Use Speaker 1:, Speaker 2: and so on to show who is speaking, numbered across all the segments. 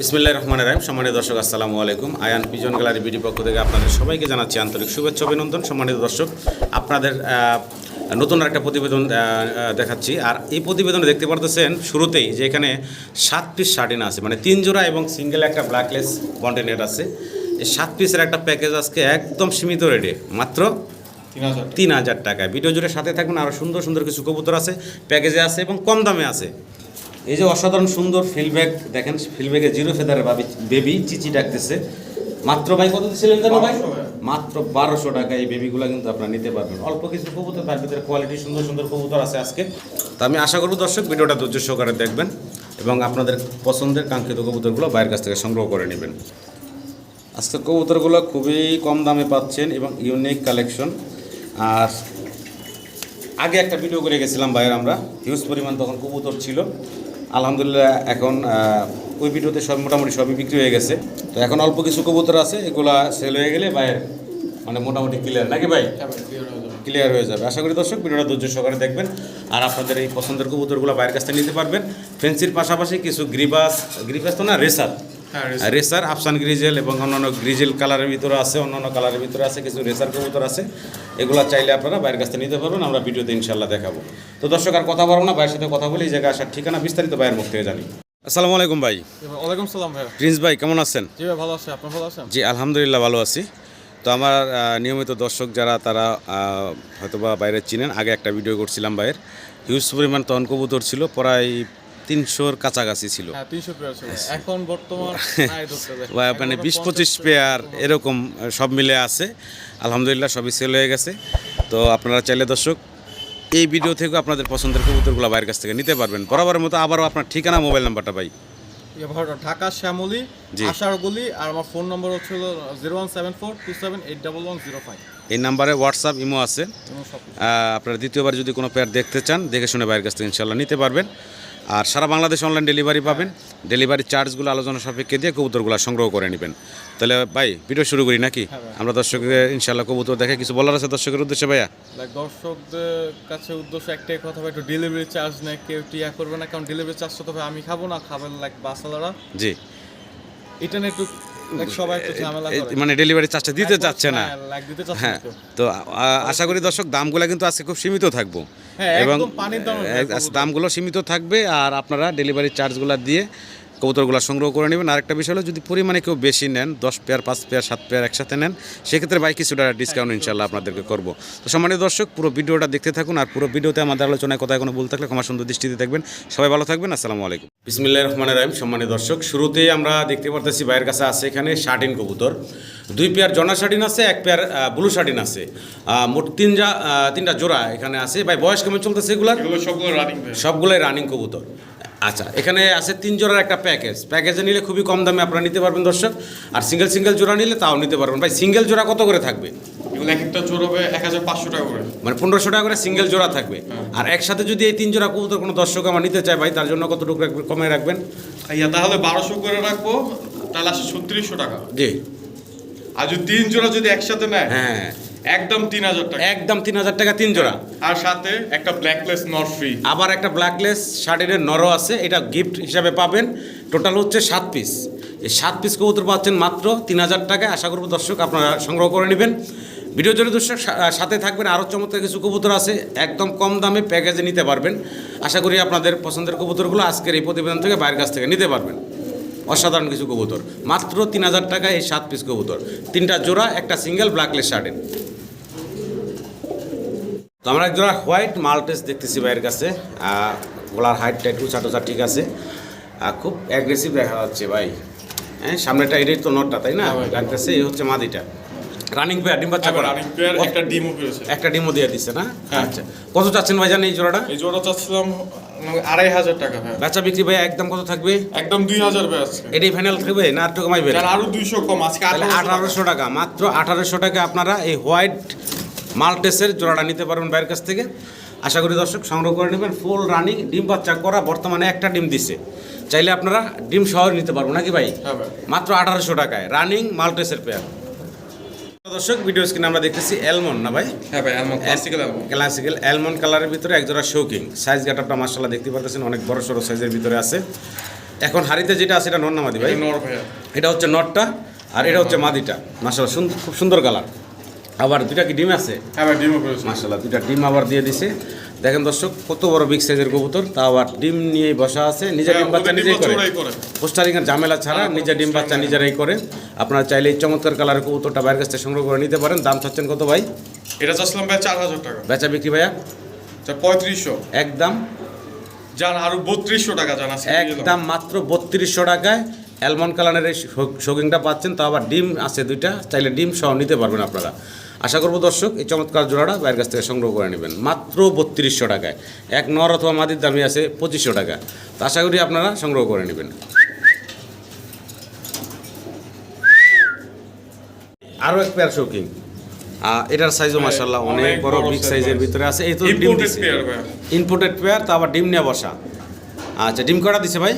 Speaker 1: বিসমিল্লাহ রহমান রাহিম। সম্মানিত দর্শক আসসালামু আলাইকুম। আয়ান পিজন গ্যালারি বিডি পক্ষ থেকে আপনাদের সবাইকে জানাচ্ছি আন্তরিক শুভেচ্ছা অভিনন্দন। সম্মানিত দর্শক আপনাদের নতুন একটা প্রতিবেদন দেখাচ্ছি। আর এই প্রতিবেদনে দেখতে পারতেছেন শুরুতেই যে এখানে সাত পিস শার্টিন আছে। মানে তিন জোড়া এবং সিঙ্গেল একটা ব্ল্যাকলেস বন্ডেনেট আছে। এই সাত পিসের একটা প্যাকেজ আজকে একদম সীমিত রেটে। মাত্র
Speaker 2: তিন হাজার
Speaker 1: টাকায় ভিডিও জুড়ে সাথে থাকবেন আরও সুন্দর সুন্দর কিছু কবুতর আছে প্যাকেজে আছে এবং কম দামে আছে। এই যে অসাধারণ সুন্দর ফিলব্যাগ দেখেন ফিলব্যাগে জিরো ফেদারের বাবি বেবি চিচি ডাকতেছে। মাত্র ভাই কত দিচ্ছিলেন জানো ভাই? মাত্র বারোশো টাকা এই বেবিগুলো কিন্তু আপনারা নিতে পারবেন। অল্প কিছু কবুতর তার ভিতরে কোয়ালিটি সুন্দর সুন্দর কবুতর আছে আজকে। তো আমি আশা করব দর্শক ভিডিওটা ধৈর্য সহকারে দেখবেন এবং আপনাদের পছন্দের কাঙ্ক্ষিত কবুতরগুলো বাইরের কাছ থেকে সংগ্রহ করে নেবেন। আজকের কবুতরগুলো খুবই কম দামে পাচ্ছেন এবং ইউনিক কালেকশন আর আগে একটা ভিডিও করে গেছিলাম বাইরে আমরা। হিউজ পরিমাণ তখন কবুতর ছিল। আলহামদুলিল্লাহ এখন ওই ভিডিওতে সব মোটামুটি সবই বিক্রি হয়ে গেছে। তো এখন অল্প কিছু কবুতর আছে এগুলা সেল হয়ে গেলে বাইরের মানে মোটামুটি ক্লিয়ার নাকি ভাই? ক্লিয়ার হয়ে যাবে। আশা করি দর্শক ভিডিওটা ধৈর্য সহকারে দেখবেন। আর আপনাদের এই পছন্দের কবুতরগুলো বাইরের কাছ থেকে নিতে পারবেন। ফেন্সির পাশাপাশি কিছু গ্রিবাস গ্রিবাস তো না রেসার রেসার আফসান গ্রিজেল এবং অন্যান্য গ্রিজেল কালারের ভিতরে আছে অন্যান্য কালারের ভিতরে আছে কিছু রেসার কবুতর আছে। এগুলো চাইলে আপনারা বাইরের কাছ নিতে পারবেন আমরা ভিডিওতে ইনশাল্লাহ দেখাবো। তো দর্শক আর কথা বলব না বাইরের সাথে কথা বলি এই জায়গায় আসার ঠিকানা বিস্তারিত ভাইয়ের মুখ থেকে জানি। আসসালামু আলাইকুম ভাই।
Speaker 2: ওয়ালাইকুম সালাম ভাইয়া
Speaker 1: প্রিন্স ভাই কেমন আছেন?
Speaker 2: জি ভাই ভালো আছে। আপনি ভালো আছেন?
Speaker 1: জি আলহামদুলিল্লাহ ভালো আছি। তো আমার নিয়মিত দর্শক যারা তারা হয়তোবা বাইরে চিনেন আগে একটা ভিডিও করছিলাম বাইরের হিউজ পরিমাণ তখন কবুতর ছিল প্রায় তিনশোর কাছাকাছি ছিল।
Speaker 2: এখন বর্তমান
Speaker 1: মানে বিশ পঁচিশ পেয়ার এরকম সব মিলে আছে। আলহামদুলিল্লাহ সবই সেল হয়ে গেছে। তো আপনারা চাইলে দর্শক এই ভিডিও থেকে আপনাদের পছন্দের কবুতরগুলো বাইরের কাছ থেকে নিতে পারবেন। বরাবরের মতো আবারও আপনার ঠিকানা মোবাইল নাম্বারটা ভাই।
Speaker 2: ভাড়া ঢাকা শ্যামলী
Speaker 1: জি।
Speaker 2: আশারগুলি আর আমার ফোন নম্বর হচ্ছিল zero one seven four two seven eight double one zero five
Speaker 1: এই নাম্বারে হোয়াটসঅ্যাপ ইমো আছে। আপনারা দ্বিতীয়বার যদি কোনো পেয়ার দেখতে চান দেখে শুনে বাইরের কাছ থেকে ইনশাল্লাহ নিতে পারবেন। আর সারা বাংলাদেশ অনলাইন ডেলিভারি পাবেন। ডেলিভারি চার্জগুলো আলোচনা সাপেক্ষে দিয়ে কবুতরগুলো সংগ্রহ করে নেবেন। তাহলে ভাই ভিডিও শুরু করি নাকি?
Speaker 2: হ্যাঁ
Speaker 1: আমরা দর্শকের ইনশাল্লাহ কবুতর দেখে কিছু বলার আছে দর্শকের উদ্দেশ্যে ভাইয়া?
Speaker 2: দর্শকদের কাছে উদ্দেশ্য একটাই কথা একটু ডেলিভারি চার্জ নেই কেউ টিয়া করবে না কারণ ডেলিভারি চার্জ তো আমি খাব না খাবেন লাইক বাসালারা
Speaker 1: জি।
Speaker 2: এটা নিয়ে একটু
Speaker 1: মানে ডেলিভারি চার্জটা দিতে চাচ্ছে না।
Speaker 2: দিতে
Speaker 1: হ্যাঁ তো আশা করি দর্শক দামগুলো কিন্তু আজকে খুব সীমিত থাকব।
Speaker 2: হ্যাঁ,
Speaker 1: এবং
Speaker 2: একদম পানির দামে
Speaker 1: এ,
Speaker 2: ভাই কবুতর।
Speaker 1: দামগুলো সীমিত থাকবে আর আপনারা ডেলিভারি চার্জগুলো দিয়ে কবুতরগুলো সংগ্রহ করে নেবেন। আরেকটা বিষয় হলো যদি পরিমাণে কেউ বেশি নেন দশ পেয়ার পাঁচ পেয়ার সাত পেয়ার একসাথে নেন সেক্ষেত্রে ভাই কিছুটা ডিসকাউন্ট ইনশাল্লাহ আপনাদেরকে করব। তো সম্মানিত দর্শক পুরো ভিডিওটা দেখতে থাকুন আর পুরো ভিডিওতে আমাদের আলোচনায় কোথায় কোনো ভুল থাকলে ক্ষমা সুন্দর দৃষ্টিতে দেখবেন। সবাই ভালো থাকবেন আসসালামু আলাইকুম। বিসমিল্লাহ রহমান রাহিম। সম্মানিত দর্শক শুরুতেই আমরা দেখতে পারতেছি ভাইয়ের কাছে আছে এখানে শার্টিন কবুতর। দুই পেয়ার জনা শার্টিন আছে এক পেয়ার ব্লু শার্টিন আছে। মোট তিনটা তিনটা জোড়া এখানে আছে। ভাই বয়স কেমন চলতেছে
Speaker 2: এগুলো সবগুলো রানিং
Speaker 1: সবগুলোই রানিং কবুতর। আচ্ছা এখানে আছে তিন জোড়ার একটা প্যাকেজ প্যাকেজে নিলে খুবই কম দামে আপনারা নিতে পারবেন দর্শক। আর সিঙ্গেল সিঙ্গেল জোড়া নিলে তাও নিতে পারবেন। ভাই সিঙ্গেল জোড়া কত করে থাকবে?
Speaker 2: এক একটা হবে এক হাজার পাঁচশো টাকা করে।
Speaker 1: মানে পনেরোশো টাকা করে সিঙ্গেল জোড়া থাকবে। আর একসাথে যদি এই তিন জোড়া কবুতর কোনো দর্শক আমার নিতে চায় ভাই তার জন্য কতটুকু রাখবে- কমে রাখবেন?
Speaker 3: ইয়া তাহলে বারোশো করে রাখব তাহলে আসে ছত্রিশশো টাকা।
Speaker 1: জি।
Speaker 3: আর যদি তিন জোড়া যদি একসাথে নেয়
Speaker 1: হ্যাঁ।
Speaker 3: একদম তিন হাজার টাকা।
Speaker 1: একদম তিন হাজার টাকা তিন জোড়া।
Speaker 3: আর সাথে একটা ব্ল্যাকলেস নট ফ্রি
Speaker 1: আবার একটা ব্ল্যাকলেস শার্টের নরও আছে এটা গিফট হিসাবে পাবেন। টোটাল হচ্ছে সাত পিস এই সাত পিস কবুতর পাচ্ছেন মাত্র তিন হাজার টাকায়। আশা করব দর্শক আপনারা সংগ্রহ করে নেবেন। ভিডিও জন্য দর্শক সাথে থাকবেন। আরও চমৎকার কিছু কবুতর আছে একদম কম দামে প্যাকেজে নিতে পারবেন। আশা করি আপনাদের পছন্দের কবুতরগুলো আজকের এই প্রতিবেদন থেকে বাইরের কাছ থেকে নিতে পারবেন। অসাধারণ কিছু কবুতর। মাত্র তিন হাজার টাকায় এই সাত পিস কবুতর। তিনটা জোড়া একটা সিঙ্গেল ব্ল্যাকলেস শার্টের। তো আমরা একজোড়া হোয়াইট মাল্টেস দেখতেছি ভাইয়ের কাছে। গলার হাইট টাইট উঁচা টুচা ঠিক আছে। খুব অ্যাগ্রেসিভ দেখা যাচ্ছে ভাই। হ্যাঁ সামনেটা এটাই তো নটটা তাই না?
Speaker 3: হ্যাঁ
Speaker 1: লাগতেছে এই হচ্ছে মাদিটা। রানিং পেয়ার ডিম বাচ্চা করা?
Speaker 3: একটা ডিমও পেয়েছে।
Speaker 1: একটা ডিমও দিয়ে দিচ্ছে না?
Speaker 3: হ্যাঁ।
Speaker 1: আচ্ছা। কত চাচ্ছেন ভাই জানেন এই জোড়াটা?
Speaker 3: এই জোড়া চাচ্ছিলাম মানে আড়াই হাজার টাকা ভাই।
Speaker 1: বেচা বিক্রি ভাই একদম কত থাকবে?
Speaker 3: একদম দুই হাজার
Speaker 1: এটাই ফাইনাল থাকবে না আর একটু কমাইবে
Speaker 3: আরও দুইশো কম আজকে আঠারোশো
Speaker 1: টাকা মাত্র আঠারোশো টাকা আপনারা এই হোয়াইট মাল্টেসের জোড়াটা নিতে পারবেন বাইরের কাছ থেকে। আশা করি দর্শক সংগ্রহ করে নেবেন। ফুল রানিং ডিম বাচ্চা করা বর্তমানে একটা ডিম দিছে। চাইলে আপনারা ডিম সহ নিতে পারব নাকি ভাই?
Speaker 3: হ্যাঁ ভাই।
Speaker 1: মাত্র আঠারোশো টাকায় রানিং মাল্টেসের পেয়ার। দর্শক ভিডিও স্ক্রিনে আমরা দেখতেছি অ্যালমন্ড না ভাই?
Speaker 3: হ্যাঁ ভাই আমার ক্লাসিক্যাল
Speaker 1: ক্লাসিক্যাল অ্যালমন্ড কালারের ভিতরে একজোড়া শৌকিং সাইজ গেটআপটা মার্শাল্লাহ দেখতে পাচ্ছেন অনেক বড় সড়ো সাইজের ভিতরে আছে। এখন হাড়িতে যেটা আছে এটা নর ভাই?
Speaker 3: এটা
Speaker 1: হচ্ছে নটটা আর এটা হচ্ছে মাদিটা। মাসাল্লাহ সুন্দর খুব সুন্দর কালার আবার দুটা কি ডিম আছে?
Speaker 3: হ্যাঁ ভাই ডিমও করেছে
Speaker 1: মাসাল্লাহ দুইটা ডিম আবার দিয়ে দিছে। দেখেন দর্শক কত বড় বিগ সাইজের কবুতর। তা আবার ডিম নিয়ে বসা আছে নিজে ডিম বাচ্চা নিজেই করে।
Speaker 3: ওরাই করে।
Speaker 1: পোস্টারিং এর ঝামেলা ছাড়া নিজে ডিম বাচ্চা নিজেরাই করে। আপনারা চাইলে এই চমৎকার কালারের কবুতরটা বাইরের কাছ থেকে সংগ্রহ করে নিতে পারেন। দাম চাচ্ছেন কত ভাই?
Speaker 3: এটা চাচ্ছিলাম ভাই চার হাজার টাকা।
Speaker 1: বেচা বিক্রি ভাইয়া?
Speaker 3: পঁয়ত্রিশশো।
Speaker 1: একদম।
Speaker 3: যান আরও বত্রিশশো টাকা জান
Speaker 1: একদম মাত্র বত্রিশশো টাকায়। অ্যালমন্ড কালারের এই শোকিংটা পাচ্ছেন তো আবার ডিম আছে দুইটা চাইলে ডিম সহ নিতে পারবেন আপনারা। আশা করব দর্শক এই চমৎকার জোড়াটা বাইরের কাছ থেকে সংগ্রহ করে নেবেন। মাত্র বত্রিশশো টাকায়। এক নর অথবা মাদির দামি আছে পঁচিশশো টাকা। তো আশা করি আপনারা সংগ্রহ করে নেবেন। আরও এক পেয়ার শৌকিং এটার সাইজও মাসাল্লাহ অনেক
Speaker 3: অনেক
Speaker 1: বড় বিগ সাইজের ভিতরে আছে। এই তো ডিম
Speaker 3: ইম্পোর্টেড পেয়ার
Speaker 1: তা আবার ডিম নিয়ে বসা। আচ্ছা ডিম কটা দিছে ভাই?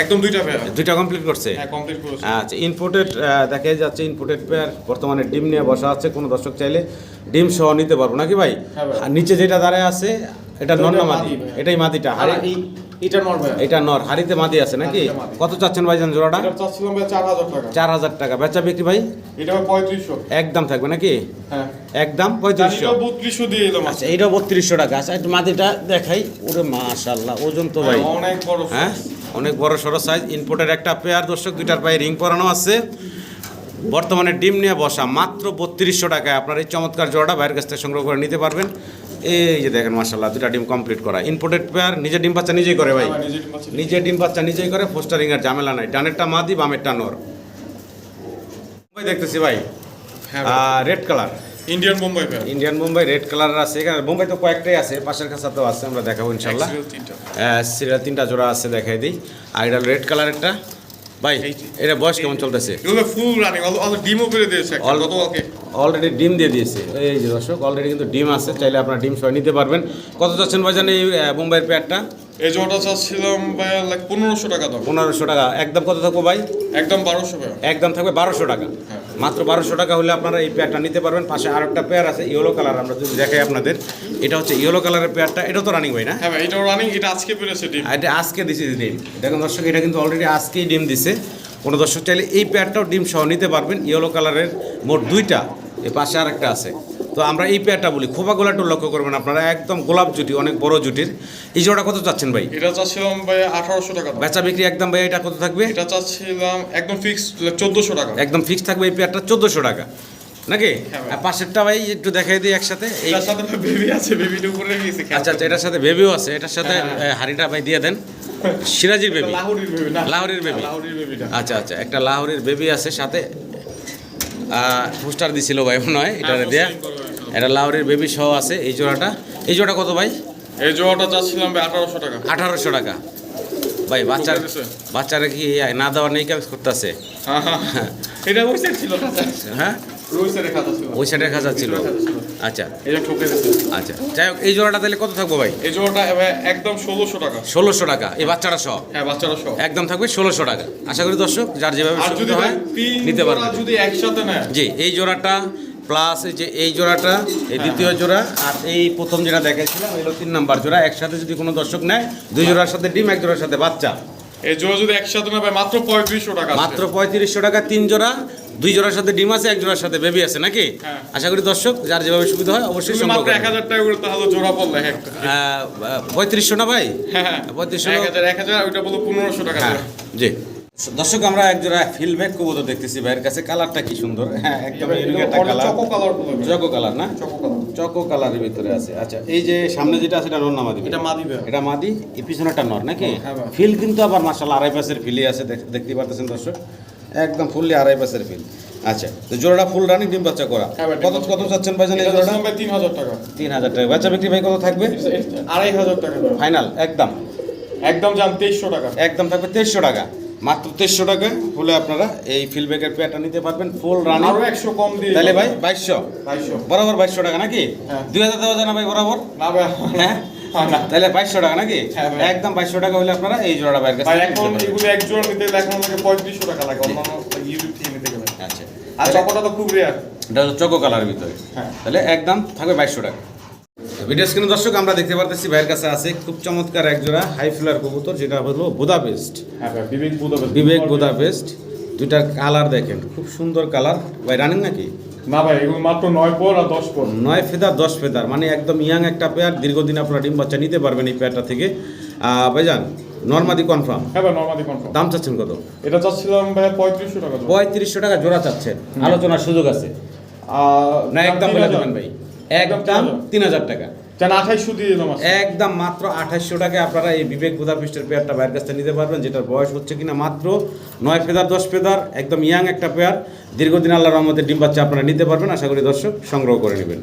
Speaker 3: একদম দুইটা ভাইয়া
Speaker 1: দুইটা কমপ্লিট করছে?
Speaker 3: হ্যাঁ কমপ্লিট করেছে।
Speaker 1: আচ্ছা ইনপুটেড দেখা যাচ্ছে ইনপুটেড পেয়ার বর্তমানে ডিম নিয়ে বসা আছে কোনো দর্শক চাইলে ডিম সহ নিতে পারব নাকি ভাই?
Speaker 3: হ্যাঁ।
Speaker 1: আর নিচে যেটা দাঁড়ায় আছে এটা নর না মাদি এটাই মাদিটা
Speaker 3: আর
Speaker 1: হাড়ি
Speaker 3: এটা নর
Speaker 1: এটা নর হাড়িতে মাদি আছে নাকি? কত চাচ্ছেন ভাইজান জোড়াটা?
Speaker 3: চাচ্ছিলাম ভাই চার হাজার টাকা।
Speaker 1: চার হাজার টাকা। বেচা বিক্রি ভাই?
Speaker 3: এটা ভাই পঁয়ত্রিশশো।
Speaker 1: একদম থাকবে নাকি?
Speaker 3: হ্যাঁ।
Speaker 1: একদম পঁয়ত্রিশশো।
Speaker 3: এটা দিয়ে এলাম
Speaker 1: আচ্ছা এইটাও বত্রিশশো টাকা। আচ্ছা মাদিটা দেখাই। ওরে মাশাল্লাহ ওজন তো ভাই।
Speaker 3: অনেক বড়
Speaker 1: হ্যাঁ? অনেক বড় সড়ো সাইজ ইনপোর্টের একটা পেয়ার দর্শক দুইটার পায়ে রিং পরানো আছে। বর্তমানে ডিম নিয়ে বসা মাত্র বত্রিশশো টাকায় আপনার এই চমৎকার জোড়াটা বাইরের কাছ থেকে সংগ্রহ করে নিতে পারবেন। এই যে দেখেন মাসাল্লাহ দুটা ডিম কমপ্লিট করা। ইনপোর্টেড পেয়ার নিজে ডিম বাচ্চা নিজেই করে ভাই।
Speaker 3: নিজের ডিম বাচ্চা।
Speaker 1: নিজে ডিম বাচ্চা নিজেই করে ফোস্টারিং এর ঝামেলা নাই। ডানেরটা মাদি বামেরটা নর। ভাই দেখতেছি ভাই।
Speaker 3: হ্যাঁ
Speaker 1: red colour
Speaker 3: Indian Bombay
Speaker 1: Indian Mumbai red colour আছে। এখানে মুম্বাই তো কয়েকটাই আছে পাশের কাছাতেও আছে আমরা দেখাবো ইনশাল্লাহ। সিরিয়াল তিনটা। জোড়া আছে দেখাই দিই। আর এটা রেড কালারেরটা ভাই এটা বয়স কেমন চলতেছে?
Speaker 3: ফুল রানিং ডিমও করে দিয়েছে গতকালকে।
Speaker 1: অলরেডি ডিম দিয়ে দিয়েছে। এই যে দর্শক অলরেডি কিন্তু ডিম আছে চাইলে আপনারা ডিম সহ নিতে পারবেন। কত চাচ্ছেন ভাইজান এই আহ, মুম্বাইয়ের পেয়ারটা
Speaker 3: এই জোড়াটা চাচ্ছিলাম লাইক পনেরোশো টাকা দাম।
Speaker 1: পনেরোশো টাকা। একদম কত থাকব ভাই?
Speaker 3: একদম বারোশো
Speaker 1: একদম থাকবে বারোশো টাকা।
Speaker 3: হ্যাঁ।
Speaker 1: মাত্র বারোশো টাকা হলে আপনারা এই পেয়ারটা নিতে পারবেন। পাশে আর একটা পেয়ার আছে ইয়েলো কালার আমরা যদি দেখাই আপনাদের। এটা হচ্ছে ইয়েলো কালারের পেয়ারটা এটা তো রানিং হয় না?
Speaker 3: হ্যাঁ এটাও রানিং এটা আজকে পেরেছে ডিম।
Speaker 1: এটা আজকে দিছে ডিম। দেখুন দর্শক এটা কিন্তু অলরেডি আজকেই ডিম দিছে। কোনো দর্শক চাইলে এই পেয়ারটাও ডিম সহ নিতে পারবেন। ইয়েলো কালারের মোট দুইটা। এ পাশে আর একটা আছে। তো আমরা এই পেয়ারটা বলি। খোপা গোলাটা লক্ষ্য করবেন আপনারা একদম গোলাপ জুটি অনেক বড় জুটির। এই জোড়া কত চাচ্ছেন ভাই?
Speaker 3: এটা চাচ্ছিলাম ভাই আঠারোশো টাকা।
Speaker 1: বেচা বিক্রি একদম ভাই এটা কত থাকবে?
Speaker 3: এটা চাচ্ছিলাম একদম ফিক্স চোদ্দোশো টাকা।
Speaker 1: একদম ফিক্স থাকবে এই পেয়ারটা চোদ্দোশো টাকা। নাকি?
Speaker 3: হ্যাঁ
Speaker 1: পাশেরটা ভাই একটু দেখাই দিই একসাথে।
Speaker 3: এটার সাথে বেবি আছে বেবিটা উপরে রেখেছে
Speaker 1: আচ্ছা আচ্ছা এটার সাথে বেবিও আছে। এটার সাথে
Speaker 3: হ্যাঁ,
Speaker 1: হাড়িটা ভাই দিয়ে দেন। সিরাজির বেবি
Speaker 3: লাহোরির বেবি না।
Speaker 1: লাহোরির। আচ্ছা আচ্ছা একটা লাহোরের বেবি আছে সাথে। পোস্টার দিছিল ভাই মনে হয় এটা
Speaker 3: হ্যাঁ,
Speaker 1: দেয়া। এটা লাহোরের বেবি সহ আছে এই জোড়াটা। এই জোড়া কত ভাই?
Speaker 3: এই জোড়াটা চাচ্ছিলাম ভাই আঠারোশো টাকা।
Speaker 1: আঠারোশো টাকা। ভাই বাচ্চার বাচ্চারা কি না দেওয়া নেই কাজ করতেছে?
Speaker 3: হ্যাঁ, হ্যাঁ, হ্যাঁ। এটা ওই সাইড ছিল
Speaker 1: হ্যাঁ?
Speaker 3: ওই ছিল।
Speaker 1: সাইডের খাঁচা আচ্ছা। আচ্ছা। যাই হোক এই জোড়াটা তাহলে কত থাকব ভাই?
Speaker 3: এই জোড়াটা একদম ষোলোশো টাকা।
Speaker 1: ষোলোশো টাকা। এই বাচ্চাটা সহ
Speaker 3: হ্যাঁ
Speaker 1: একদম থাকবে ষোলোশো টাকা। আশা করি দর্শক যার যেভাবে সুবিধা হয় নিতে পারবে।
Speaker 3: যদি একসাথে নেয়?
Speaker 1: জি এই জোড়াটা প্লাস এই যে এই জোড়াটা এই দ্বিতীয় জোড়া আর এই প্রথম যেটা দেখাইছিলাম এগুলো তিন নাম্বার জোড়া একসাথে যদি কোনো দর্শক নেয় দুই জোড়ার সাথে ডিম এক জোড়ার সাথে বাচ্চা।
Speaker 3: এই জোড়া যদি একসাথে নেবে মাত্র পঁয়ত্রিশশো টাকা
Speaker 1: মাত্র পঁয়ত্রিশশো টাকা তিন জোড়া দুই জোড়ার সাথে ডিম আছে এক জোড়ার সাথে বেবি আছে নাকি?
Speaker 3: হ্যাঁ।
Speaker 1: আশা করি দর্শক যার যেভাবে সুবিধা হয় অবশ্যই
Speaker 3: মাত্র এক হাজার টাকা করে তাহলে জোড়া পড়লে
Speaker 1: পঁয়ত্রিশশো না ভাই?
Speaker 3: হ্যাঁ
Speaker 1: পঁয়ত্রিশশো
Speaker 3: এক হাজার এক হাজার ওইটা বলো পনেরোশো টাকা
Speaker 1: হ্যাঁ জি। দর্শক আমরা এক জোড়া ফিলব্যাক কবুতর দেখতেছি ভাইয়ের কাছে। কালারটা কি সুন্দর? হ্যাঁ একদম ইউনিক একটা colour
Speaker 3: choco colour
Speaker 1: choco colour না?
Speaker 3: চকো কালার
Speaker 1: চকো কালারের ভিতরে আছে। আচ্ছা এই যে সামনে যেটা আছে এটা নর না মাদি
Speaker 3: এটা মাদি ভাই।
Speaker 1: এটা মাদি এই পিছনেটা নর নাকি?
Speaker 3: হ্যাঁ
Speaker 1: ফিল কিন্তু আবার মাসাল্লাহ আড়াই পাশের ফিলে আছে দেখতে পাচ্ছেন দর্শক। একদম ফুললি আড়াই পাশের ফিল আচ্ছা তো জোড়াটা ফুল রানিং ডিম বাচ্চা করা।
Speaker 3: হ্যাঁ ভাই,
Speaker 1: কত কত চাচ্ছেন ভাইজান এই
Speaker 3: এটা
Speaker 1: জোড়াটা?
Speaker 3: ভাই তিন হাজার টাকা।
Speaker 1: তিন হাজার টাকা। বাচ্চা বিক্রি ভাই কত থাকবে?
Speaker 3: আড়াই হাজার টাকা।
Speaker 1: ফাইনাল একদম।
Speaker 3: একদম যান তেইশশো টাকা।
Speaker 1: একদম থাকবে তেইশশো টাকা। মাত্র তেইশশো টাকা হলে আপনারা এই ফিলব্যাকের পেয়ারটা নিতে পারবেন ফুল রানিং
Speaker 3: আরও একশো কম দিয়ে
Speaker 1: তাহলে ভাই বাইশশো।
Speaker 3: বাইশশো।
Speaker 1: বরাবর বাইশশো টাকা নাকি?
Speaker 3: হ্যাঁ।
Speaker 1: দুই হাজার দেওয়া যায় না ভাই বরাবর?
Speaker 3: না ভাই
Speaker 1: হ্যাঁ? তাহলে বাইশশো টাকা নাকি?
Speaker 3: হ্যাঁ
Speaker 1: একদম বাইশশো টাকা হলে আপনারা এই জোড়াটা বাইরের কাছে
Speaker 3: এগুলো এক জোড়া নিতে গেলে এখন আমাকে পঁয়ত্রিশশো টাকা লাগে অন্যান্য ইউটিউব থেকে নিতে গেলে।
Speaker 1: আচ্ছা।
Speaker 3: আর চকোটা তো খুব রেয়ার
Speaker 1: এটা চকো কালার ভিতরে।
Speaker 3: হ্যাঁ।
Speaker 1: তাহলে একদম থাকবে বাইশশো টাকা। ভিডিও স্ক্রিনে দর্শক আমরা দেখতে পারতেছি ভাইয়ের কাছে আছে খুব চমৎকার এক জোড়া হাই ফ্লার কবুতর যেটা হলো বুদাপেস্ট
Speaker 2: হ্যাঁ বিবেক বুদাবে
Speaker 1: বিবেক বুদাপেস্ট দুইটার কালার দেখেন খুব সুন্দর কালার ভাই রানিং নাকি?
Speaker 2: না ভাই এগুলো মাত্র নয় পর আর দশ পর
Speaker 1: নয় ফেদার দশ ফেদার মানে একদম ইয়াং একটা পেয়ার দীর্ঘদিন আপনারা ডিম বাচ্চা নিতে পারবেন এই পেয়ারটা থেকে। আহ, ভাইজান নর্মাদি কনফার্ম
Speaker 2: হ্যাঁ ভাই নর্মালি কনফার্ম
Speaker 1: দাম চাচ্ছেন কত?
Speaker 2: এটা চাচ্ছিলাম ভাই পঁয়ত্রিশশো টাকা জোড়া।
Speaker 1: পঁয়ত্রিশশো টাকা জোড়া চাচ্ছেন। আলোচনার সুযোগ আছে। না একদম
Speaker 2: তিন
Speaker 1: বলে দেবেন ভাই।
Speaker 2: একদম
Speaker 1: তিন হাজার টাকা।
Speaker 2: দিয়ে
Speaker 1: একদম মাত্র আঠাশশো টাকায় আপনারা এই বিবেক বুদাপৃষ্টের পেয়ারটা বাইরের কাছ থেকে নিতে পারবেন যেটার বয়স হচ্ছে কিনা মাত্র নয় ফেদার দশ ফেদার একদম ইয়াং একটা পেয়ার। দীর্ঘদিন আল্লাহ রহমতের ডিম বাচ্চা আপনারা নিতে পারবেন আশা করি দর্শক সংগ্রহ করে নেবেন।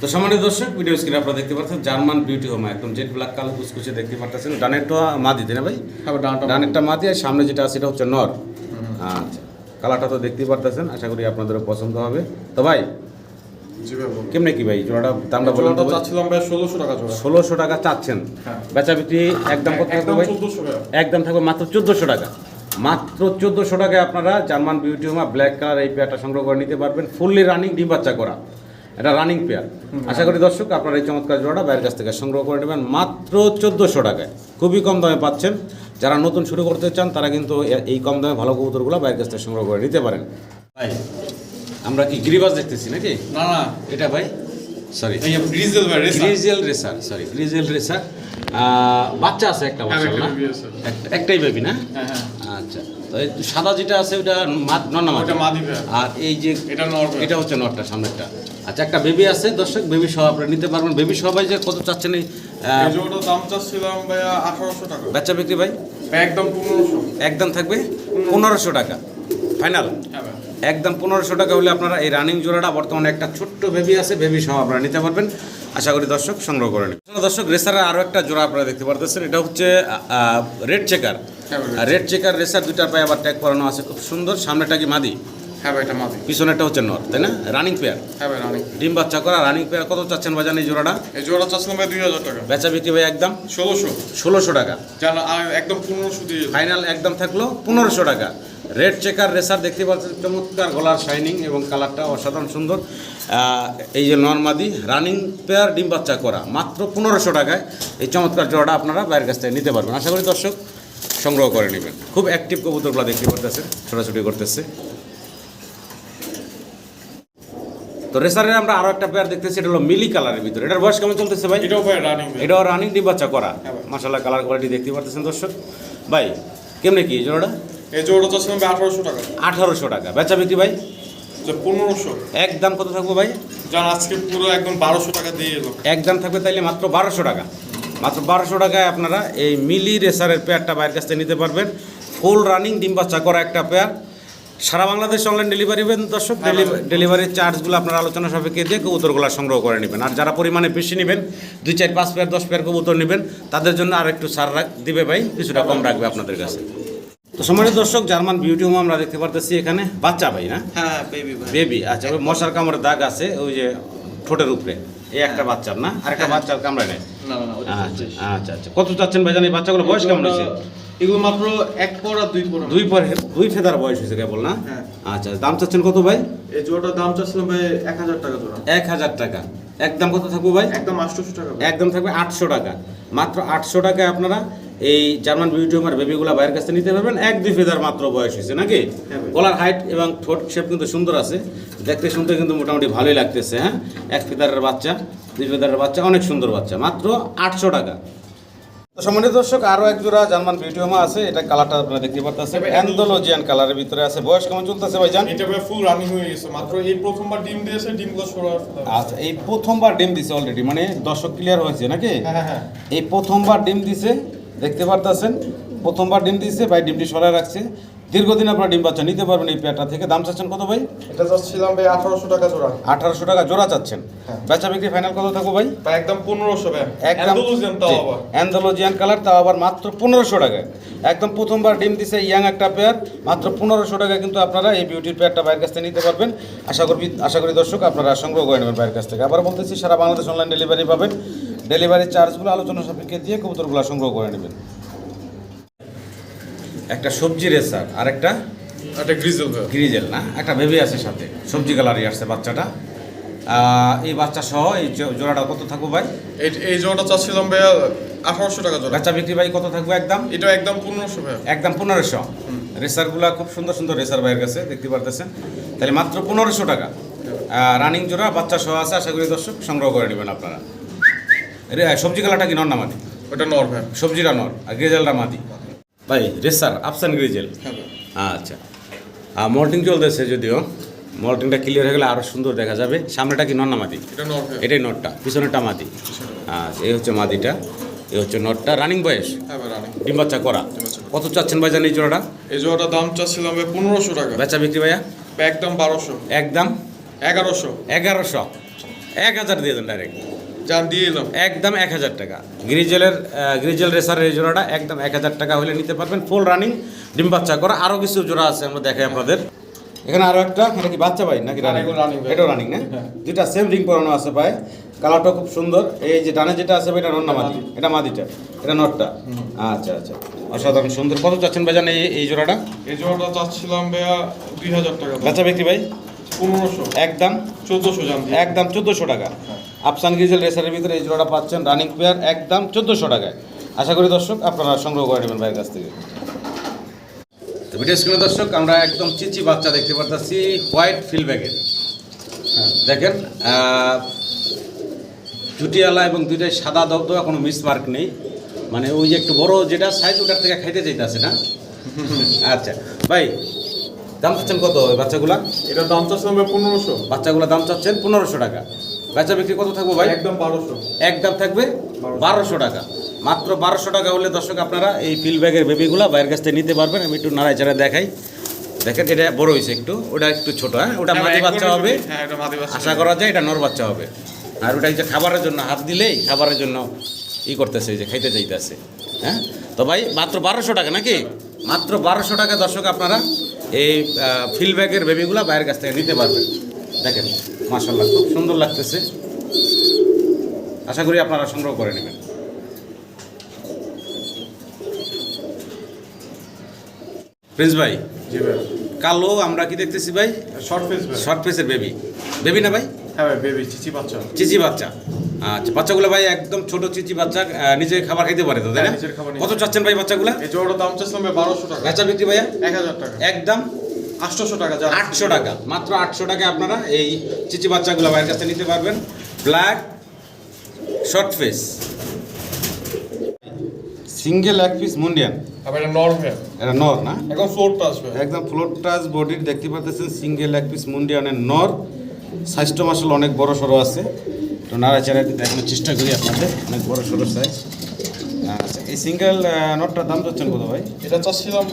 Speaker 1: তো সম্মানিত দর্শক ভিডিও স্ক্রিনে আপনারা দেখতে পাচ্ছেন জার্মান বিউটি হোম একদম জেড ব্ল্যাক কালো কুচকুচে দেখতে পাচ্ছেন ডানেরটা মাদি তাই না ভাই?
Speaker 2: হ্যাঁ
Speaker 1: ডানেরটা মাদি। আর সামনে যেটা আছে সেটা হচ্ছে নর। আচ্ছা কালারটা তো দেখতেই পারতেছেন আশা করি আপনাদেরও পছন্দ হবে। তো ভাই। কেমনে কি ভাই জোড়াটা দামটা বলেন
Speaker 2: জোড়াটা চাচ্ছিলাম ভাই ষোলোশো টাকা জোড়া।
Speaker 1: ষোলোশো টাকা চাচ্ছেন।
Speaker 2: হ্যাঁ।
Speaker 1: বেচা বিক্রি একদম কত থাকবে
Speaker 2: একদম
Speaker 1: ভাই? একদম থাকবে মাত্র চোদ্দোশো টাকা। মাত্র চোদ্দোশো টাকায় আপনারা German beauty homer black colour এই পেয়ারটা সংগ্রহ করে নিতে পারবেন। ফুললি রানিং ডিম বাচ্চা করা। এটা রানিং পেয়ার আশা করি দর্শক আপনারা এই চমৎকার জোড়াটা বাইরের কাছ থেকে সংগ্রহ করে নেবেন। মাত্র চোদ্দোশো টাকায়। খুবই কম দামে পাচ্ছেন। যারা নতুন শুরু করতে চান তারা কিন্তু এই কম দামে ভালো কবুতরগুলো বাইরের কাছ থেকে সংগ্রহ করে নিতে পারেন। ভাই আমরা কি গিরিবাজ দেখতেছি নাকি?
Speaker 3: না না
Speaker 1: এটা ভাই। Sorry
Speaker 3: grizzle racer
Speaker 1: grizzle racer sorry grizzle racer বাচ্চা আছে একটা
Speaker 2: হ্যাঁ,
Speaker 1: বাচ্চা না
Speaker 2: আছে।
Speaker 1: একটা- একটাই বেবি না?
Speaker 2: হ্যাঁ হ্যাঁ।
Speaker 1: আচ্ছা তো সাদা যেটা আছে ওটা
Speaker 2: ওটা মাদি
Speaker 1: আর এই যে
Speaker 2: এটা নর
Speaker 1: এটা হচ্ছে নটটা সামনেরটা। আচ্ছা একটা বেবি আছে দর্শক বেবি সহ আপনারা নিতে পারবেন। বেবি সবাই যে কত চাচ্ছেন এই
Speaker 2: দাম চাচ্ছিলাম ভাই আঠারোশো টাকা।
Speaker 1: বাচ্চা বিক্রি ভাই?
Speaker 2: একদম পনেরোশো।
Speaker 1: একদম থাকবে? পনেরোশো টাকা। ফাইনাল
Speaker 2: হ্যাঁ
Speaker 1: একদম পনেরোশো টাকা হলে আপনারা এই রানিং জোড়াটা বর্তমানে একটা ছোট্ট বেবি আছে বেবি সহ আপনারা নিতে পারবেন। আশা করি দর্শক সংগ্রহ করে নিন দর্শক রেসারের আরও একটা জোড়া আপনারা দেখতে পারতেছেন এটা হচ্ছে red checker red checker racer দুইটার পায়ে আবার ট্যাগ করানো আছে খুব সুন্দর। সামনেটা কি মাদি?
Speaker 2: হ্যাঁ ভাই এটা মাদি
Speaker 1: পিছনেরটা হচ্ছে নর তাই না? রানিং পেয়ার
Speaker 2: হ্যাঁ ভাই রানি
Speaker 1: ডিম বাচ্চা করা রানিং পেয়ার কত চাচ্ছেন এই জোড়াটা?
Speaker 2: এই জোড়া চাচ্ছিলাম ভাই দুই হাজার টাকা।
Speaker 1: বেচা বিক্রি ভাই একদম?
Speaker 2: ষোলোশো।
Speaker 1: ষোলোশো টাকা।
Speaker 2: একদম পনেরোশো দিয়ে
Speaker 1: ফাইনাল একদম থাকল পনেরোশো টাকা। রেড চেকার রেসার দেখতে পাচ্ছেন চমৎকার গলার শাইনিং এবং কালারটা অসাধারণ সুন্দর। এই যে নর্মাদি রানিং পেয়ার ডিম বাচ্চা করা। মাত্র পনেরোশো টাকায় এই চমৎকার জোড়াটা আপনারা বাইরের কাছ থেকে নিতে পারবেন। আশা করি দর্শক সংগ্রহ করে নেবেন। খুব অ্যাক্টিভ কবুতরগুলো দেখতে পারতেছে ছোটাছুটি করতেছে। তো রেসারের আমরা আরও একটা পেয়ার দেখতেছি এটা হলো মিলি কালারের ভিতরে। এটার বয়স কেমন চলতেছে ভাই?
Speaker 2: এটাও রানিং
Speaker 1: এটাও রানিং ডিম বাচ্চা করা। মাসাল্লাহ কালার কোয়ালিটি দেখতে পারতেছেন দর্শক। ভাই কেমনে কি জোড়াটা?
Speaker 2: এই জোড়া ভাই আঠারোশো টাকা।
Speaker 1: আঠারোশো টাকা। বেচা বিক্রি ভাই?
Speaker 2: পনেরোশো।
Speaker 1: একদম কত থাকব ভাই?
Speaker 2: যার আজকে পুরো একদম বারোশো টাকা দিয়ে এলো।
Speaker 1: একদম থাকবে তাইলে মাত্র বারোশো টাকা। মাত্র বারোশো টাকায় আপনারা এই মিলি রেসারের পেয়ারটা বাইরের কাছ থেকে নিতে পারবেন। ফুল রানিং ডিম বাচ্চা করা একটা পেয়ার সারা বাংলাদেশ অনলাইন ডেলিভারি দেবেন দর্শক ডেলিভারি চার্জগুলো আপনার আলোচনা সাপেক্ষে দিয়ে কবুতরগুলো সংগ্রহ করে নেবেন। আর যারা পরিমাণে বেশি নেবেন দুই চার পাঁচ পেয়ার দশ পেয়ার কবুতর নেবেন তাদের জন্য আর একটু ছাড় রাখ দিবে ভাই কিছুটা কম রাখবে আপনাদের কাছে। তো সম্মানিত দর্শক জার্মান বিউটি হোম আমরা দেখতে পারতেছি এখানে। বাচ্চা ভাই না?
Speaker 3: হ্যাঁ বেবি
Speaker 1: বেবি আচ্ছা ওই মশার কামড়ের দাগ আছে ওই যে ঠোঁটের উপরে। এই একটা বাচ্চার না? আর একটা বাচ্চার কামড়ায় নেই
Speaker 2: না না না ওটা
Speaker 1: আচ্ছা আচ্ছা আচ্ছা। কত চাচ্ছেন ভাই জানি বাচ্চাগুলো বয়স কেমন হয়েছে?
Speaker 2: এগুলো মাত্র এক পর আর দুই পর
Speaker 1: দুই পর দুই ফেদার বয়স হয়েছে কেবল না?
Speaker 2: হ্যাঁ।
Speaker 1: আচ্ছা দাম চাচ্ছেন কত ভাই?
Speaker 2: এই জোড়াটার দাম চাচ্ছিলাম ভাই এক হাজার টাকা জোড়া।
Speaker 1: এক হাজার টাকা। একদম কত থাকব ভাই?
Speaker 2: একদম আটশোশো টাকা
Speaker 1: একদম থাকবে আটশো টাকা। মাত্র আটশো টাকায় আপনারা এই জার্মান বিউটি হোমার বেবিগুলো বাইরের কাছে নিতে পারবেন। এক দুই ফেদার মাত্র বয়স হয়েছে নাকি?
Speaker 2: হ্যাঁ
Speaker 1: গলার হাইট এবং ঠোঁট শেপ কিন্তু সুন্দর আছে। দেখতে শুনতে কিন্তু মোটামুটি ভালোই লাগতেছে হ্যাঁ? এক ফেদারের বাচ্চা দুই ফেদারের বাচ্চা অনেক সুন্দর বাচ্চা। মাত্র আটশো টাকা। তো সম্মানিত দর্শক আরও এক জোড়া জার্মান ভিডিও হোমা আছে। এটা কালারটা আপনারা দেখতে পাচ্ছেন অ্যান্ডোলজিয়ান কালারের ভিতরে আছে। বয়স কেমন চলতেছে ভাই জান
Speaker 2: এটা ভাই ফুল রানিং হয়ে গেছে। মাত্র এই প্রথমবার ডিম দিয়েছে ডিমগুলো সরা
Speaker 1: আচ্ছা এই প্রথমবার ডিম দিছে অলরেডি মানে দর্শক ক্লিয়ার হয়েছে নাকি?
Speaker 2: হ্যাঁ হ্যাঁ।
Speaker 1: এই প্রথমবার ডিম দিছে দেখতে পারতেছেন? প্রথমবার ডিম দিছে ভাই ডিমটি সরায় রাখছে। দীর্ঘদিন আপনারা ডিম বাচ্চা নিতে পারবেন এই পেয়ারটা থেকে। দাম চাচ্ছেন কত ভাই?
Speaker 2: এটা চাচ্ছিলাম ভাই আঠারোশো টাকা জোড়া।
Speaker 1: আঠারোশো টাকা জোড়া চাচ্ছেন।
Speaker 2: হ্যাঁ।
Speaker 1: বেচা বিক্রি ফাইনাল কত থাকব ভাই?
Speaker 2: একদম পনেরোশো ভাই।
Speaker 1: একদম অ্যান্ডোলজিয়ান কালার তাও আবার মাত্র পনেরোশো টাকায়। একদম প্রথমবার ডিম দিছে ইয়াং একটা পেয়ার মাত্র পনেরোশো টাকায় কিন্তু আপনারা এই বিউটির পেয়ারটা বাইরের কাছ থেকে নিতে পারবেন। আশা করি আশা করি দর্শক আপনারা সংগ্রহ করে নেবেন বাইরের কাছ থেকে। আবার বলতেছি সারা বাংলাদেশ অনলাইন ডেলিভারি পাবেন। ডেলিভারি চার্জগুলো আলোচনা সাপেক্ষে দিয়ে কবুতরগুলো সংগ্রহ করে নেবেন। একটা সবজি রেসার আর একটা
Speaker 2: এটা গ্রিজেল ভাই
Speaker 1: গ্রিজেল না? একটা বেবি আছে সাথে সবজি কালারই আসছে বাচ্চাটা। এই বাচ্চা সহ এই জোড়াটা কত থাকব ভাই?
Speaker 3: এই জোড়াটা চাচ্ছিলাম ভাইয়া আঠারোশো টাকা জোড়া।
Speaker 1: বাচ্চা বিক্রি ভাই কত থাকবে একদম?
Speaker 3: এটা একদম পনেরোশো ভাইয়া।
Speaker 1: একদম পনেরোশো। রেসারগুলা খুব সুন্দর সুন্দর রেসার ভাইয়ের কাছে দেখতে পারতেছেন। তাহলে মাত্র পনেরোশো টাকা। রানিং জোড়া বাচ্চা সহ আছে আশা করি দর্শক সংগ্রহ করে নেবেন আপনারা। সবজি কালারটা কি নর না মাদি?
Speaker 3: ওটা নর ভাইয়া।
Speaker 1: সবজিটা নর আর গ্রেজেলটা মাদি। ভাই রেসার আফসান গ্রিজেল
Speaker 3: হ্যাঁ
Speaker 1: আচ্ছা। আর মল্টিং চলতেছে যদিও মল্টিংটা ক্লিয়ার হয়ে গেলে আরও সুন্দর দেখা যাবে। সামনেটা কি নর না মাদি
Speaker 3: এটা নর
Speaker 1: এটাই নটটা পিছনেরটা মাদি আচ্ছা এই হচ্ছে মাদিটা এই হচ্ছে নটটা রানিং বয়স?
Speaker 3: হ্যাঁ
Speaker 1: ডিম বাচ্চা করা। কত চাচ্ছেন ভাই জানি এই জোড়াটা?
Speaker 3: এই জোড়াটার দাম চাচ্ছিলাম পনেরোশো টাকা।
Speaker 1: বেচা বিক্রি ভাইয়া?
Speaker 3: একদম বারোশো।
Speaker 1: একদম?
Speaker 3: এগারোশো।
Speaker 1: এগারোশো। এক হাজার দিয়ে দেন ডাইরেক্ট
Speaker 3: যান দিয়ে এলাম
Speaker 1: একদম এক হাজার টাকা। গ্রিজেলের গ্রিজেল রেসারের এই জোড়াটা একদম এক হাজার টাকা হলে নিতে পারবেন। ফুল রানিং ডিম বাচ্চা করা। আরও কিছু জোড়া আছে আমরা দেখাই আপনাদের। এখানে আরও একটা এটা কি বাচ্চা ভাই নাকি রানিং এটাও রানিং না? দুটা সেম রিং পরানো আছে ভাই। কালারটা খুব সুন্দর। এই যে ডানে যেটা আছে এটা নন্না মাদি। এটা মাদিটা। এটা নটটা। আচ্ছা আচ্ছা। অসাধারণ সুন্দর। কত চাচ্ছেন ভাই জানেন এই জোড়াটা?
Speaker 3: এই জোড়াটা চাচ্ছিলাম ভাইয়া দুই হাজার টাকা।
Speaker 1: বাচ্চা বিক্রি ভাই?
Speaker 3: পনেরোশো।
Speaker 1: একদম।
Speaker 3: চোদ্দোশো
Speaker 1: একদম চোদ্দোশো টাকা। আফসান গিজেল রেসারের ভিতরে এই জোড়াটা পাচ্ছেন রানিং পেয়ার একদম চোদ্দোশো টাকায়। আশা করি দর্শক আপনারা সংগ্রহ করে নেবেন ভাইয়ের কাছ থেকে। তো ভিডিও স্ক্রিনে দর্শক আমরা একদম চিচি বাচ্চা দেখতে পারতাছি হোয়াইট ফিল ব্যাগের দেখেন আহ, চুটিয়ালা এবং দুইটাই সাদা দবদবা কোনো মিসমার্ক নেই। মানে ওই যে একটু বড় যেটা সাইজ ওটার থেকে খাইতে চাইতেছে না? আচ্ছা ভাই দাম চাচ্ছেন কত বাচ্চাগুলা?
Speaker 3: এটার দাম ভাই পনেরোশো।
Speaker 1: বাচ্চাগুলো দাম চাচ্ছেন পনেরোশো টাকা। বাচ্চা বিক্রি কত থাকব ভাই?
Speaker 3: একদম বারোশো।
Speaker 1: একদম থাকবে বারোশো। টাকা। মাত্র বারোশো টাকা হলে দর্শক আপনারা এই ফিল ব্যাগের বেবিগুলো বাইরের কাছ থেকে নিতে পারবেন। আমি একটু নাড়াই চাড়া দেখাই। দেখেন এটা বড় হয়েছে একটু। ওটা একটু ছোট হ্যাঁ? ওটা মাঝে বাচ্চা হবে।
Speaker 3: হ্যাঁ এটা মাদি বাচ্চা
Speaker 1: আশা করা যায় এটা নর বাচ্চা হবে। আর ওটা এই যে খাবারের জন্য হাত দিলেই খাবারের জন্য ই করতেছে যে খাইতে চাইতেছে হ্যাঁ? তো ভাই মাত্র বারোশো টাকা নাকি? মাত্র বারোশো টাকা দর্শক আপনারা এই ফিল ব্যাগের বেবিগুলো বাইরের কাছ থেকে নিতে পারবেন। দেখেন মাসাল্লাহ খুব সুন্দর লাগতেছে। আশা করি আপনারা সংগ্রহ করে নেবেন। প্রিন্স ভাই
Speaker 3: জি ভাই।
Speaker 1: কালো আমরা কি দেখতেছি ভাই?
Speaker 3: শর্ট ফেস
Speaker 1: শর্ট ফেসের বেবি বেবি না ভাই?
Speaker 3: হ্যাঁ ভাই বেবি চিচি বাচ্চা।
Speaker 1: চিচি বাচ্চা। আচ্ছা বাচ্চাগুলো ভাই একদম ছোট চিচি বাচ্চা নিজে খাবার খাইতে পারে তো তাই না?
Speaker 3: হ্যাঁ, নিজে।
Speaker 1: কত চাচ্ছেন ভাই বাচ্চাগুলো?
Speaker 3: এই জোড়াটার দাম চাচ্ছিলাম ভাই বারোশো টাকা।
Speaker 1: বেচা বিক্রি ভাইয়া?
Speaker 3: এক হাজার টাকা।
Speaker 1: একদম?
Speaker 3: আটশোশো টাকা যান
Speaker 1: আটশো টাকা। মাত্র আটশো টাকা আপনারা এই চিচি বাচ্চাগুলো ভাইয়ের কাছে নিতে পারবেন। ব্ল্যাক শর্ট ফেস সিঙ্গেল এক পিস মুন্ডিয়ান
Speaker 3: আবার এটা নর
Speaker 1: এটা নর না?
Speaker 3: এখন ফোরটা আসবে
Speaker 1: একদম ফ্লোর টাচ বডির দেখতে পাচ্ছেন সিঙ্গেল এক পিস মুন্ডিয়ানের নর। সাইজটা মাসাল অনেক বড় সড়ো আছে। তো নাড়াচাড়া দেখানোর চেষ্টা করি আপনাদের। অনেক বড় সড়ো সাইজ আচ্ছা এই সিঙ্গেল নটটার দাম চাচ্ছেন কত ভাই?
Speaker 3: এটা চাচ্ছিলাম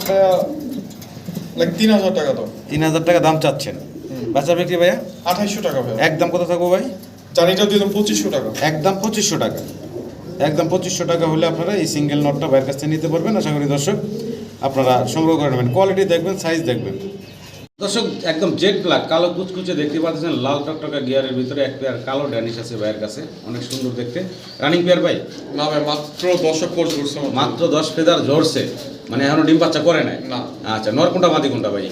Speaker 3: তিন হাজার টাকা দাম।
Speaker 1: তিন হাজার টাকা দাম চাচ্ছেন। বাচ্চা বিক্রি ভাইয়া?
Speaker 3: আঠাইশশো টাকা ভাই
Speaker 1: একদম কত থাকব ভাই?
Speaker 3: জানিটা দিলাম পঁচিশশো টাকা।
Speaker 1: একদম পঁচিশশো টাকা। একদম পঁচিশশো টাকা হলে আপনারা এই সিঙ্গেল নটটা বাইরের কাছ থেকে নিতে পারবেন। আশা করি দর্শক আপনারা সংগ্রহ করে নেবেন। কোয়ালিটি দেখবেন সাইজ দেখবেন। দর্শক একদম জেড ব্ল্যাক কালো কুচকুচে দেখতে পাচ্ছেন লাল টকটকা গিয়ারের ভিতরে এক পেয়ার কালো ড্যানিশ আছে ভাইয়ের কাছে। অনেক সুন্দর দেখতে। রানিং পেয়ার ভাই?
Speaker 3: না ভাই মাত্র দশক কোর্স
Speaker 1: মাত্র দশ ফেদার ঝরছে মানে এখনও ডিম বাচ্চা করে নাই?
Speaker 3: না।
Speaker 1: আচ্ছা নর কোনটা মাদি কোনটা ভাই?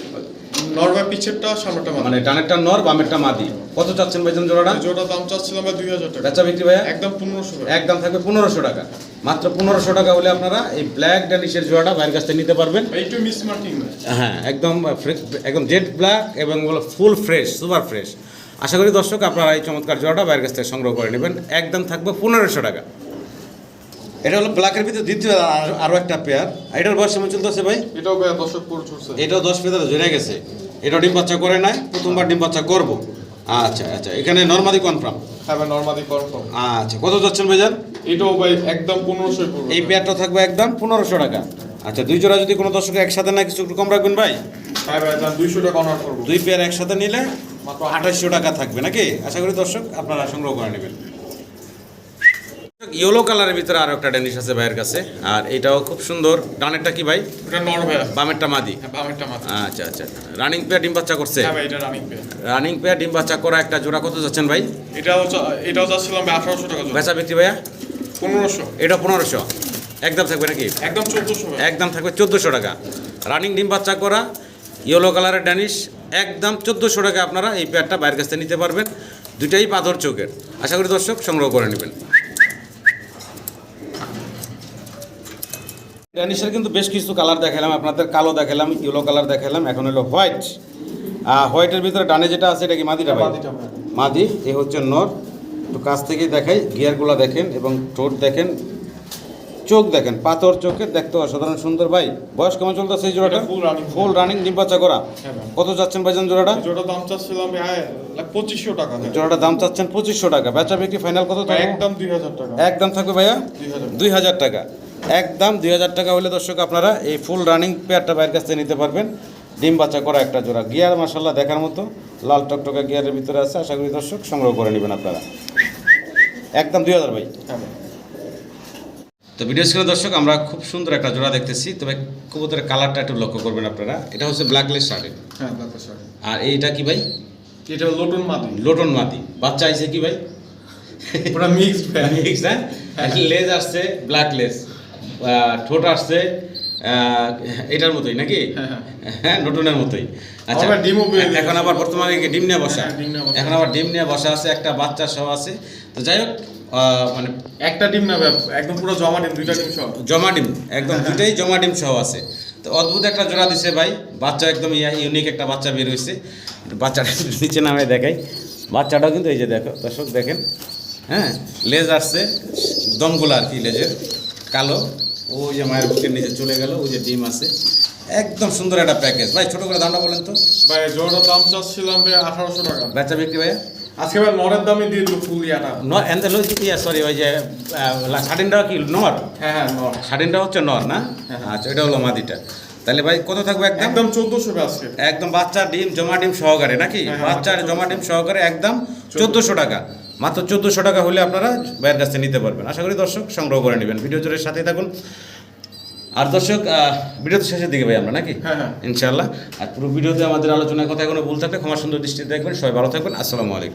Speaker 3: নরওয়ে পিছেরটা সামনেটা মানে
Speaker 1: ডানেরটা নর বামেরটা মাদি। কত চাচ্ছেন ভাইজান জোড়াটা?
Speaker 3: জোড়া দাম চাচ্ছিলাম ভাই দুই হাজার টাকা।
Speaker 1: বেচা বিক্রি ভাইয়া?
Speaker 3: একদম পনেরোশো
Speaker 1: একদম থাকবে পনেরোশো টাকা। মাত্র পনেরোশো টাকা হলে আপনারা এই ব্ল্যাক ড্যানিশের জোড়াটা বাইরের কাছ থেকে নিতে পারবেন।
Speaker 3: এইটু মিস মার্কিং
Speaker 1: হ্যাঁ একদম একদম জেড ব্ল্যাক এবং ফুল ফ্রেশ সুপার ফ্রেশ আশা করি দর্শক আপনারা এই চমৎকার জোড়াটা বাইরের কাছ থেকে সংগ্রহ করে নেবেন। একদম থাকবে পনেরোশো টাকা। এটা হলো ব্ল্যাকের ভিতরে দ্বিতীয় আর- আরও একটা পেয়ার এটার বয়স কেমন চলতেছে ভাই?
Speaker 3: এটাও ভাই দশক কোর্স করছে
Speaker 1: এটাও দশ পেয়ার জেনে গেছে। এটা ডিম বাচ্চা করে নাই প্রথমবার ডিম বাচ্চা করব। আচ্ছা আচ্ছা এখানে নর্মালি কনফার্ম
Speaker 3: হ্যাঁ ভাই নর্মালি কনফার্ম
Speaker 1: আচ্ছা কত যাচ্ছেন ভাইজান
Speaker 3: এটাও ভাই একদম পনেরোশোই পড়বে।
Speaker 1: এই পেয়ারটা থাকবে একদম পনেরোশো টাকা। আচ্ছা দুই জোড়া যদি কোনো দর্শক একসাথে না কিছু একটু কম রাখবেন ভাই?
Speaker 3: হ্যাঁ ভাই দুইশো টাকা অনার করব।
Speaker 1: দুই পেয়ার একসাথে নিলে
Speaker 3: মাত্র
Speaker 1: আঠাশশো টাকা থাকবে নাকি? আশা করি দর্শক আপনারা সংগ্রহ করে নেবেন। ইয়েলো কালারের ভিতরে আরও একটা ড্যানিশ আছে ভাইয়ের কাছে। আর এটাও খুব সুন্দর। ডানেরটা কি ভাই?
Speaker 3: এটা নর ভাই
Speaker 1: বামেরটা মাদি।
Speaker 3: হ্যাঁ বামেরটা মাত্র
Speaker 1: আচ্ছা আচ্ছা। রানিং পেয়ার ডিম বাচ্চা করছে?
Speaker 3: হ্যাঁ ভাই এটা রানিং পে
Speaker 1: রানিং পেয়ার ডিম বাচ্চা করা একটা জোড়া কত যাচ্ছেন ভাই?
Speaker 3: এটাও এটাও ভাই আঠারোশো টাকা জোড়া।
Speaker 1: বেচা বিক্রি ভাইয়া?
Speaker 3: পনেরোশো।
Speaker 1: এটা পনেরোশো। একদম থাকবে নাকি?
Speaker 3: একদম চোদ্দোশো ভাই।
Speaker 1: একদম থাকবে চোদ্দোশো টাকা। রানিং ডিম বাচ্চা করা ইয়েলো কালারের ড্যানিশ একদম চোদ্দোশো টাকা আপনারা এই পেয়ারটা বাইরের কাছ থেকে নিতে পারবেন। দুটাই পাথর চোখের। আশা করি দর্শক সংগ্রহ করে নেবেন। ড্যানিশের কিন্তু বেশ কিছু কালার দেখালাম আপনাদের কালো দেখালাম ইয়েলো কালার দেখালাম এখন হলো হোয়াইট আর হোয়াইটের ভিতরে ডানে যেটা আছে এটা কি মাদিটা ভাই? মাদি এ হচ্ছে নর। একটু কাছ থেকেই দেখাই গিয়ারগুলো দেখেন এবং ঠোঁট দেখেন চোখ দেখেন পাথর চোখে দেখতে অসাধারণ সুন্দর ভাই। বয়স কেমন চলতেছে এই জোড়াটা। ফুল রানিং ডিম বাচ্চা করা।
Speaker 2: হ্যাঁ
Speaker 1: কত যাচ্ছেন ভাইজান জোড়াটা?
Speaker 2: জোড়া দাম চাচ্ছিলাম ভাই পঁচিশশো টাকা
Speaker 1: জোড়াটা দাম চাচ্ছেন পঁচিশশো টাকা। বেচা বিক্রি ফাইনাল কত?
Speaker 2: একদম দুই হাজার টাকা।
Speaker 1: একদম থাকবে ভাইয়া?
Speaker 2: দুই হাজার
Speaker 1: টাকা। একদম দুই হাজার টাকা হলে দর্শক আপনারা এই ফুল রানিং পেয়ারটা বাইরের কাছ থেকে নিতে পারবেন। ডিম বাচ্চা করা একটা জোড়া গিয়ার মাসাল্লাহ দেখার মতো। লাল টকটকা গিয়ারের ভিতরে আছে আশা করি দর্শক সংগ্রহ করে নেবেন আপনারা। একদম দুই হাজার ভাই।
Speaker 2: হ্যাঁ
Speaker 1: তো ভিডিও স্ক্রিনে দর্শক আমরা খুব সুন্দর একটা জোড়া দেখতেছি। তবে কবুতরের কালারটা একটু লক্ষ্য করবেন আপনারা। এটা হচ্ছে ব্ল্যাকলেস শার্টের
Speaker 2: হ্যাঁ
Speaker 1: আর এইটা কি ভাই?
Speaker 2: এটা লোটন মাদি।
Speaker 1: লোটন মাদি। বাচ্চা আইছে কি ভাই?
Speaker 2: পুরো মিক্সড
Speaker 1: ঠিক না লেজ আসছে ব্ল্যাক লেজ ঠোঁট আসছে এটার মতোই নাকি?
Speaker 2: হ্যাঁ,
Speaker 1: হ্যাঁ। নতুনের মতোই। আচ্ছা
Speaker 2: ডিমও
Speaker 1: এখন আবার বর্তমানে ডিম নিয়ে বসা।
Speaker 2: হ্যাঁ, ডিম নিয়ে বসা।
Speaker 1: এখন আবার ডিম নিয়ে বসা আছে একটা বাচ্চা সহ আছে। তো যাই হোক মানে
Speaker 2: একটা ডিম না একদম পুরো জমা ডিম দুইটা ডিম সহ।
Speaker 1: জমা ডিম একদম দুটাই জমা ডিম সহ আছে। তো অদ্ভুত একটা জোড়া দিছে ভাই। বাচ্চা একদম ইয়া ইউনিক একটা বাচ্চা বের হয়েছে বাচ্চাটা নিচে নামে দেখাই। বাচ্চাটাও কিন্তু এই যে দেখো দর্শক দেখেন। হ্যাঁ লেজ আসছে দমগুলো আর কি লেজের। কালো ওই যে মায়ের বুকের নিচে চলে গেল ওই যে ডিম আছে। একদম সুন্দর একটা প্যাকেজ ভাই ছোটো করে দামটা বলেন তো।
Speaker 2: ভাই জোড়ার দাম চাচ্ছিলাম ভাই আঠারোশো টাকা।
Speaker 1: বেচা বিক্রি ভাইয়া?
Speaker 2: আজকে ভাই নরের দামে দিয়ে দিল ফুল ইয়াটা
Speaker 1: ন এন্ড ইয়া সরি ওই যে সাড়িনটা কি নর?
Speaker 2: হ্যাঁ হ্যাঁ নর।
Speaker 1: সাড়িনটা হচ্ছে নর না? আচ্ছা এটা হলো মাদিটা। তাহলে ভাই কত থাকবে একদম?
Speaker 2: একদম চোদ্দশো আজকে।
Speaker 1: একদম বাচ্চা ডিম জমা ডিম সহকারে নাকি?
Speaker 2: হ্যাঁ, হ্যাঁ,
Speaker 1: বাচ্চার জমা ডিম সহকারে একদম চোদ্দোশো টাকা। মাত্র চোদ্দোশো টাকা হলে আপনারা ভাইয়ের কাছে নিতে পারবেন। আশা করি দর্শক সংগ্রহ করে নেবেন। ভিডিও জোরের সাথে থাকুন। আর দর্শক ভিডিওতে ভিডিও তো শেষের দিকে ভাই আমরা নাকি?
Speaker 2: হ্যাঁ, হ্যাঁ।
Speaker 1: ইনশাল্লাহ আর পুরো ভিডিওতে আমাদের আলোচনার কথা এখনও বলতে থাকলে ক্ষমা সুন্দর দৃষ্টিতে দেখবেন। সবাই ভালো থাকবেন। আসসালামু আলাইকুম।